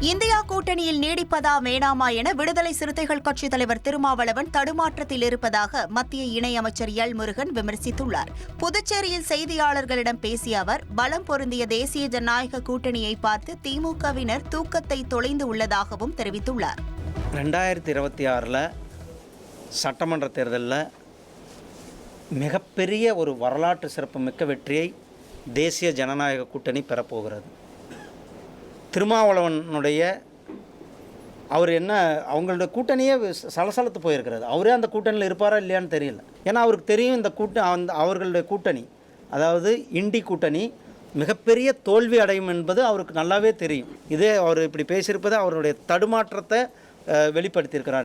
India கூட்டணியில் நீடிப்பதா வேணாமா என விடுதலை சிறுத்தைகள் கட்சித் தலைவர் திருமாவளவன் தடுமாற்றத்தில் இருப்பதாக மத்திய இணையமைச்சர் எல் முருகன் விமர்சித்துள்ளார். புதுச்சேரியில் செய்தியாளர்களிடம் பேசிய அவர் பலம் பொருந்திய தேசிய ஜனநாயக கூட்டணியை பார்த்து திமுகவினர் தூக்கத்தை தொலைந்து உள்ளதாகவும் தெரிவித்துள்ளார். ரெண்டாயிரத்தி இருபத்தி ஆறில் சட்டமன்ற தேர்தலில் மிகப்பெரிய ஒரு வரலாற்று சிறப்புமிக்க வெற்றியை தேசிய ஜனநாயக கூட்டணி பெறப்போகிறது. திருமாவளவனுடைய அவர் என்ன அவங்களுடைய கூட்டணியே ச- சலசலத்து போயிருக்கிறது. அவரே அந்த கூட்டணியில் இருப்பாரா இல்லையான்னு தெரியல. ஏன்னா அவருக்கு தெரியும் இந்த கூட்ட அந்த அவர்களுடைய கூட்டணி. அதாவது இண்டி கூட்டணி மிகப்பெரிய தோல்வி அடையும் என்பது அவருக்கு நல்லாவே தெரியும். இதே அவர் இப்படி பேசியிருப்பது அவருடைய தடுமாற்றத்தை வெளிப்படுத்தியிருக்கிறார்.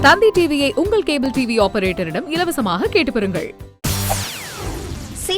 தந்தி டிவியை உங்கள் கேபிள் டிவி ஆபரேட்டரிடம் இலவசமாக கேட்டு பெறுங்கள்.